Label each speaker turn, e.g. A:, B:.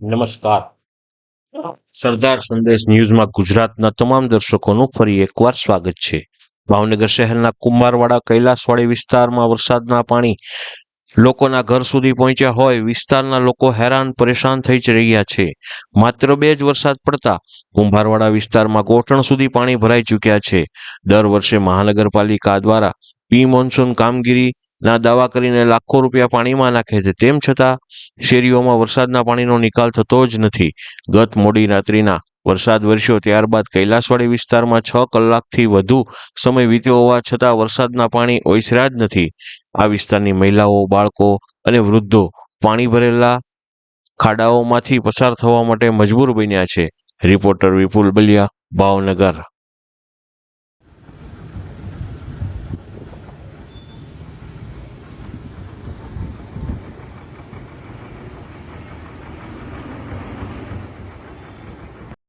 A: નમસ્કાર. સરદાર સંદેશ ન્યૂઝમાં ગુજરાતના તમામ દર્શકોનું ફરી એકવાર સ્વાગત છે. ભાવનગર શહેરના કુંભારવાડા કૈલાસવાડી વિસ્તારમાં વરસાદના પાણી લોકોના ઘર સુધી પહોંચ્યા હોય વિસ્તારના લોકો હેરાન પરેશાન થઈ જ રહ્યા છે. માત્ર બે જ વરસાદ પડતા કુંભારવાડા વિસ્તારમાં ગોઠણ સુધી પાણી ભરાઈ ચૂક્યા છે. દર વર્ષે મહાનગરપાલિકા દ્વારા પ્રી મોન્સૂન કામગીરીના દાવા કરીને લાખો રૂપિયા પાણીમાં નાખે છે. તેમ છતાં શેરીઓમાં વરસાદના પાણીનો નિકાલ થતો જ નથી. ગત મોડી રાત્રિના વરસાદ વરસ્યો ત્યારબાદ કૈલાસવાડી વિસ્તારમાં છ કલાકથી વધુ સમય વીત્યો હોવા છતાં વરસાદના પાણી ઓસર્યા જ નથી. આ વિસ્તારની મહિલાઓ, બાળકો અને વૃદ્ધો પાણી ભરેલા ખાડાઓમાંથી પસાર થવા માટે મજબૂર બન્યા છે. રિપોર્ટર વિપુલ બલિયા, ભાવનગર.